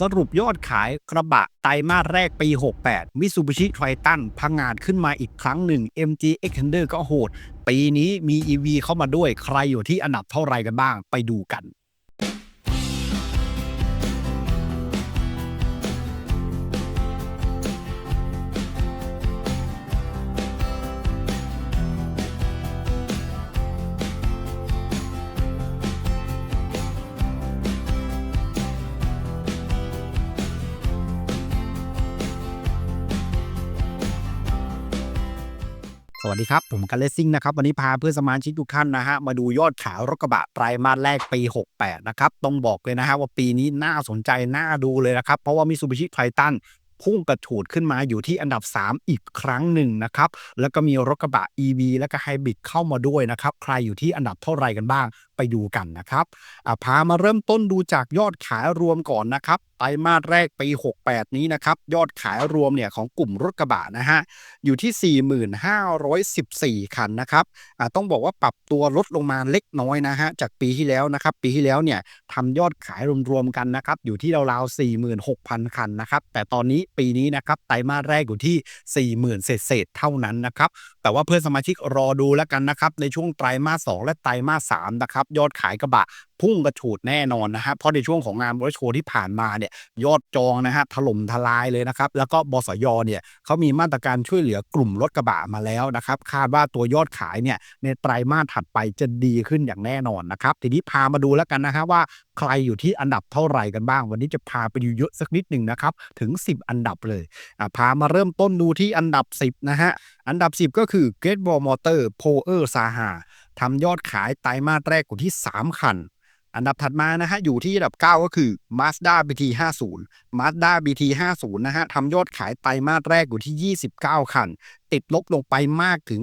สรุปยอดขายกระบะไตรมาสแรกปี 68 Mitsubishi Triton พังงาดขึ้นมาอีกครั้งหนึ่ง MG Xpander ก็โหด ปีนี้มี EV เข้ามาด้วยใครอยู่ที่อันดับเท่าไรกันบ้างไปดูกัน สวัสดีครับ ผมกันเลสซิ่งนะครับ วันนี้พาเพื่อนสมาชิกทุกท่านนะฮะ มาดูยอดขายรถกระบะไตรมาสแรกปี 68 นะครับ ต้องบอกเลยนะฮะว่าปีนี้น่าสนใจ น่าดูเลยนะครับ เพราะว่ามิซูบิชิไททัน พุ่งกระฉูดขึ้นมาอยู่ที่อันดับ 3 อีกครั้งหนึ่งนะครับ แล้วก็มีรถกระบะ EV และก็ไฮบริดเข้ามาด้วยนะครับ ใครอยู่ที่อันดับเท่าไรกันบ้างไปดูกันนะครับพามาเริ่มต้นดูจากยอดขายรวมก่อนนะครับไตรมาสแรกปี 68 นี้นะครับ ยอดขายรวมเนี่ยของกลุ่มรถกระบะนะฮะ อยู่ที่ 4514 คันนะครับต้องบอกว่าปรับตัวลดลงมาเล็กน้อยนะฮะ จากปีที่แล้วนะครับ ปีที่แล้วเนี่ยทำยอดขายรวมๆกันนะครับ อยู่ที่ราวๆ46,000 คันนะครับ แต่ตอนนี้ปีนี้นะครับไตรมาสแรกอยู่ที่ 40,000 เศษๆเท่านั้นนะครับแต่ว่าเพื่อนสมาชิกรอดูแล้วกันนะครับในช่วงไตรมาส 2 และไตรมาส 3 นะครับยอดขายกระบะพุ่งกระฉูดแน่นอนนะฮะเพราะในช่วงของงานรถโชว์ที่ผ่านมาเนี่ยยอดจองนะฮะถล่มทลายเลยนะครับแล้วก็บสยเนี่ยเขามีมาตรการช่วยเหลือกลุ่มรถกระบะมาแล้วนะครับคาดว่าตัวยอดขายเนี่ยในไตรมาสถัดไปจะดีขึ้นอย่างแน่นอนนะครับทีนี้พามาดูแล้วกันนะฮะว่าใครอยู่ที่อันดับเท่าไหร่กันบ้าง วันนี้จะพาไปดูเยอะสักนิดหนึ่งนะครับถึง 10 อันดับเลยอะพามาเริ่มต้นดูที่อันดับ 10 นะฮะ อันดับ 10 ก็คือ Great Wall Motor p o e r Saha ทำยอดขายไตรมาสแรกอยู่ที่ 3 คัน อันดับถัดมานะฮะ อยู่ที่อันดับ 9 ก็คือ Mazda BT 50 Mazda BT 50 นะฮะทำยอดขายไตรมาสแรกอยู่ที่ 29 คัน ติดลบลงไปมากถึง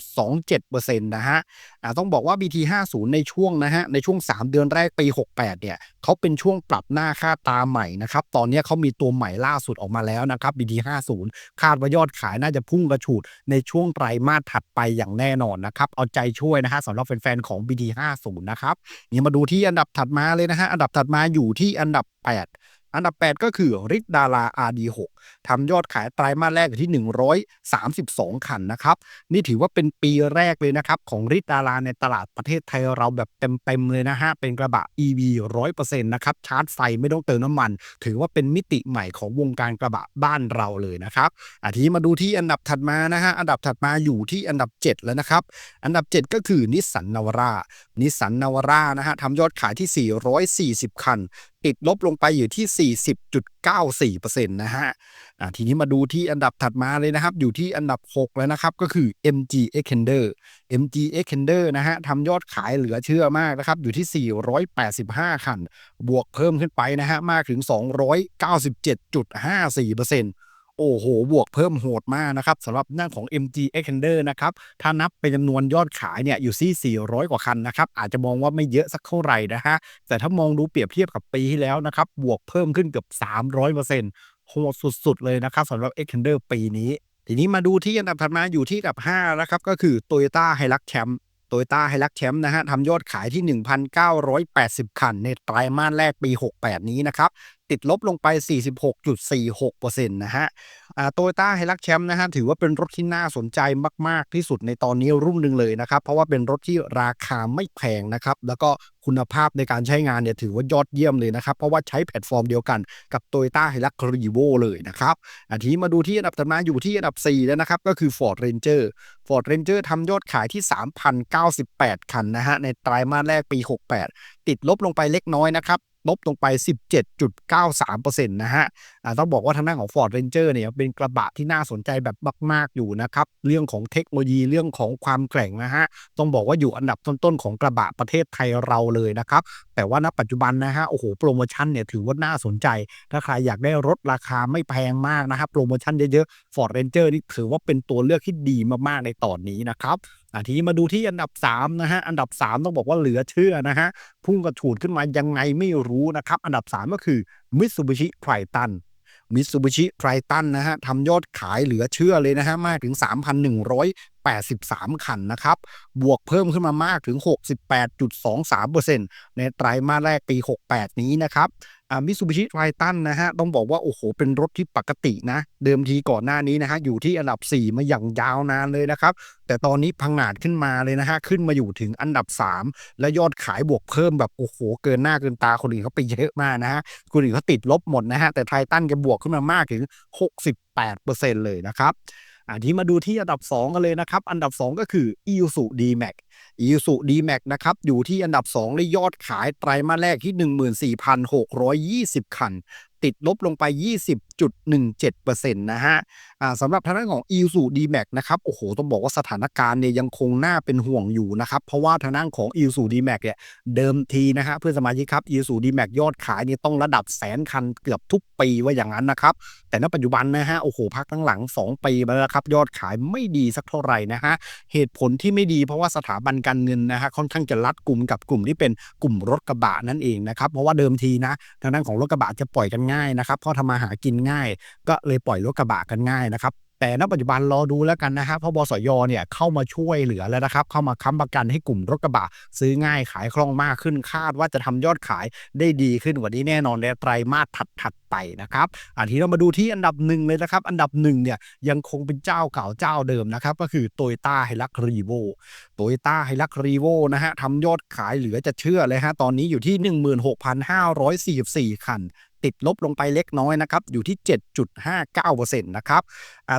80.27%นะฮะอ่าต้องบอกว่า BT 50 ในช่วงนะฮะในช่วง 3 เดือนแรกปี 68 เนี่ยเขาเป็นช่วงปรับหน้าค่าตาใหม่นะครับ ตอนนี้เขามีตัวใหม่ล่าสุดออกมาแล้วนะครับ BT 50 คาดว่ายอดขายน่าจะพุ่งกระฉูดในช่วงไตรมาสถัดไปอย่างแน่นอนนะครับ เอาใจช่วยนะฮะสำหรับแฟนๆของ BT 50 นะครับนี่มาดูที่อันดับถัดมาเลยนะฮะอันดับถัดมาอยู่ที่อันดับ 8 อันดับ 8 ก็คือริดดารา RD6 ทำยอดขายไตรมาสแรกอยู่ที่ 132 คันนะครับ นี่ถือว่าเป็นปีแรกเลยนะครับ ของริดดาราในตลาดประเทศไทยเราแบบเต็มๆเลยนะฮะ เป็นกระบะ EV 100%นะครับ ชาร์จไฟไม่ต้องเติมน้ำมัน ถือว่าเป็นมิติใหม่ของวงการกระบะบ้านเราเลยนะครับอาทีนี้มาดูที่อันดับถัดมานะฮะ อันดับถัดมาอยู่ที่อันดับ 7 แล้วนะครับ อันดับ 7 ก็คือนิสสันนาวาร่านิสสันนาวาร่านะฮะทำยอดขายที่ 440 คันติดลบลงไปอยู่ที่ 40.94%นะฮะทีนี้มาดูที่อันดับถัดมาเลยนะครับ อยู่ที่อันดับ 6 แล้วนะครับ ก็คือ MG e x e n d e r MG e x e n d e r นะฮะทำยอดขายเหลือเชื่อมากนะครับ อยู่ที่ 485 คัน บวกเพิ่มขึ้นไปนะฮะ มากถึง 297.54% โอ้โห บวกเพิ่มโหดมากนะครับสำหรับหน้าของ MG Extender นะครับ ถ้านับเป็นจำนวนยอดขายเนี่ยอยู่ที่ 400 กว่าคันนะครับ อาจจะมองว่าไม่เยอะสักเท่าไหร่นะฮะ แต่ถ้ามองดูเปรียบเทียบกับปีที่แล้วนะครับ บวกเพิ่มขึ้นเกือบ 300%โหดสุดๆ เลยนะครับสำหรับ Extender ปีนี้ ทีนี้มาดูที่อันดับถัดมาอยู่ที่อันดับ 5 นะครับ ก็คือ Toyota Hilux Champ Toyota Hilux Champ นะฮะทำยอดขายที่ 1,980 คัน ในไตรมาสแรกปี 68 นี้นะครับ ติดลบลงไป 46.46%นะฮะโตโยต้าไฮลักแชมป์นะฮะถือว่าเป็นรถที่น่าสนใจมาก ๆ ที่สุดในตอนนี้รุ่นหนึ่งเลยนะครับ เพราะว่าเป็นรถที่ราคาไม่แพงนะครับ แล้วก็คุณภาพในการใช้งานเนี่ยถือว่ายอดเยี่ยมเลยนะครับ เพราะว่าใช้แพลตฟอร์มเดียวกันกับ t o y ต้าไฮลักรีโวเลยนะครับอันที้มาดูที่อันดับถัดมาอยู่ที่อันดับ 4 แล้วนะครับ ก็คือ Ford Ranger Ford Ranger ทำยอดขายที่ 3,098 คันนะฮะในไตรมาสแรกปี 68 ติดลบลงไปเล็กน้อยนะครับ ลบลงไป 17.93%นะฮะต้องบอกว่าทางด้านของ Ford Ranger เนี่ยเป็นกระบะที่น่าสนใจแบบมาก ๆ อยู่นะครับ เรื่องของเทคโนโลยีเรื่องของความแกร่งนะฮะ ต้องบอกว่าอยู่อันดับต้น ๆ ของกระบะประเทศไทยเราเลยนะครับ แต่ว่าณปัจจุบันนะฮะ โอ้โห โปรโมชั่นเนี่ยถือว่าน่าสนใจ ถ้าใครอยากได้รถราคาไม่แพงมากนะครับโปรโมชั่นเยอะๆ Ford Ranger นี่ถือว่าเป็นตัวเลือกที่ดีมาก ๆ ในตอนนี้นะครับอะทีนี้มาดูที่อันดับ3นะฮะอันดับ 3 ต้องบอกว่าเหลือเชื่อนะฮะพุ่งกระฉูดขึ้นมายังไงไม่รู้นะครับ อันดับ 3 ก็คือมิตซูบิชิไทรตันมิตซูบิชิไทรตันนะฮะทำยอดขายเหลือเชื่อเลยนะฮะมากถึง83 คันนะครับ บวกเพิ่มขึ้นมามากถึง 68.23%ในไตรมาสแรกปี 68 นี้นะครับอามิซูบิชิไททันนะฮะ ต้องบอกว่า โอ้โห เป็นรถที่ปกตินะ เดิมทีก่อนหน้านี้นะฮะ อยู่ที่อันดับ 4 มาอย่างยาวนานเลยนะครับ แต่ตอนนี้พังงาดขึ้นมาเลยนะฮะ ขึ้นมาอยู่ถึงอันดับ 3 และยอดขายบวกเพิ่มแบบ โอ้โห เกินหน้าเกินตาคนอื่นเขาไปเยอะมากนะฮะ คนอื่นเขาติดลบหมดนะฮะ แต่ไททันแกบวกขึ้นมามากถึง 68%เลยนะครับ อันที่มาดูที่อันดับ 2 กันเลยนะครับ อันดับ 2 ก็คือ i s u d m a x i s u d m a x นะครับ อยู่ที่อันดับ2ในยอดขายไตรมาสแรกที่ 14,620 คัน ติดลบลงไป 20.17%นะฮะอ่าสำหรับทางด้านของ i s u d m a x นะครับโอ้โห ต้องบอกว่าสถานการณ์เนี่ยยังคงน่าเป็นห่วงอยู่นะครับ เพราะว่าทางด้านของ i s u d m a x เนี่ยเดิมทีนะฮะเพื่อนสมาชิกครับ i s u d m a x ยอดขายเนี่ยต้องระดับแสนคันเกือบทุกปีว่าอย่างนั้นนะครับ แต่ณปัจจุบันนะฮะโอ้โหพักหลังๆ2ปีมาแล้วครับยอดขายไม่ดีสักเท่าไหร่นะฮะเหตุผลที่ไม่ดีเพราะว่าสถาบันการเงินนะฮะค่อนข้างจะรัดกลุ่มกับกลุ่มที่เป็นกลุ่มรถกระบะนั่นเองนะครับเพราะว่าเดิมทีนะทางด้านของรถกระบะจะปล่อยกันง่ายนะครับ เพราะทำมาหากินง่าย ก็เลยปล่อยรถกระบะกันง่ายนะครับแต่ณปัจจุบันรอดูแล้วกันนะฮะเพราะบสยเนี่ยเข้ามาช่วยเหลือแล้วนะครับ เข้ามาค้ำประกันให้กลุ่มรถกระบะ ซื้อง่ายขายคล่องมากขึ้นคาดว่าจะทำยอดขายได้ดีขึ้นกว่านี้แน่นอนในไตรมาสถัดๆไปนะครับอันที่เรามาดูที่อันดับหนึ่งเลยนะครับ อันดับหนึ่งเนี่ยยังคงเป็นเจ้าเก่าเจ้าเดิมนะครับ ก็คือโตโยต้าไฮรักรีโวโตโยต้าไฮรักรีโวนะฮะทำยอดขายเหลือจะเชื่อเลยฮะตอนนี้อยู่ที่ 16,544 คัน ติดลบลงไปเล็กน้อยนะครับ อยู่ที่ 7.59%นะครับ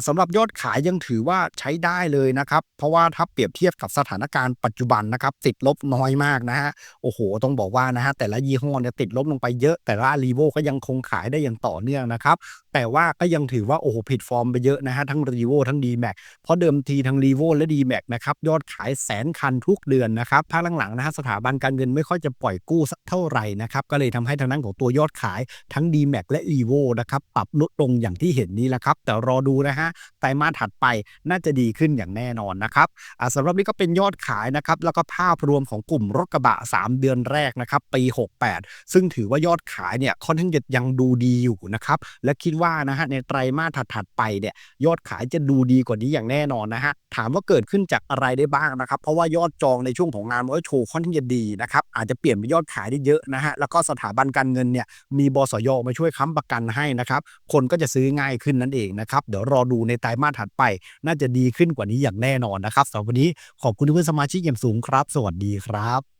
สำหรับยอดขายยังถือว่าใช้ได้เลยนะครับ เพราะว่าถ้าเปรียบเทียบกับสถานการณ์ปัจจุบันนะครับ ติดลบน้อยมากนะฮะ โอ้โห ต้องบอกว่านะฮะแต่ละยี่ห้อเนี่ยติดลบลงไปเยอะ แต่ละรีโวก็ยังคงขายได้อย่างต่อเนื่องนะครับ แต่ว่าก็ยังถือว่าโอ้โหผิดฟอร์มไปเยอะนะฮะทั้งรีโวทั้ง d m a x เพราะเดิมทีทั้งรีโวและ d m a x นะครับยอดขายแสนคันทุกเดือนนะครับภาคหลังๆนะฮะสถาบันการเงินไม่ค่อยจะปล่อยกู้สักเท่าไหร่นะครับก็เลยทำให้ทางด้นของตัวยอดขายทั้ง d m a x และ e v o นะครับปรับลดลงอย่างที่เห็นนี้แหละครับ แต่รอดูนะฮะไตรมาสถัดไปน่าจะดีขึ้นอย่างแน่นอนนะครับสำหรับนี้ก็เป็นยอดขายนะครับแล้วก็ภาพรวมของกลุ่มรถกระบะ 3 เดือนแรกนะครับปี 68 ซึ่งถือว่ายอดขายเนี่ยค่อนข้างจะยังดูดีอยู่นะครับและคิดว่านะฮะในไตรมาสถัดๆไปเนี่ยยอดขายจะดูดีกว่านี้อย่างแน่นอนนะฮะถามว่าเกิดขึ้นจากอะไรได้บ้างนะครับ เพราะว่ายอดจองในช่วงของงานมอเตอร์โชว์ค่อนข้างจะดีนะครับอาจจะเปลี่ยนเป็นยอดขายได้เยอะนะฮะแล้วก็สถาบันการเงินเนี่ยมีบสยมาช่วยค้ำประกันให้นะครับคนก็จะซื้อง่ายขึ้นนั่นเองนะครับเดี๋ยวรอดูในไตรมาสถัดไป น่าจะดีขึ้นกว่านี้อย่างแน่นอนนะครับสำหรับวันนี้ขอบคุณเพื่อนสมาชิกอย่างสูงครับ สวัสดีครับ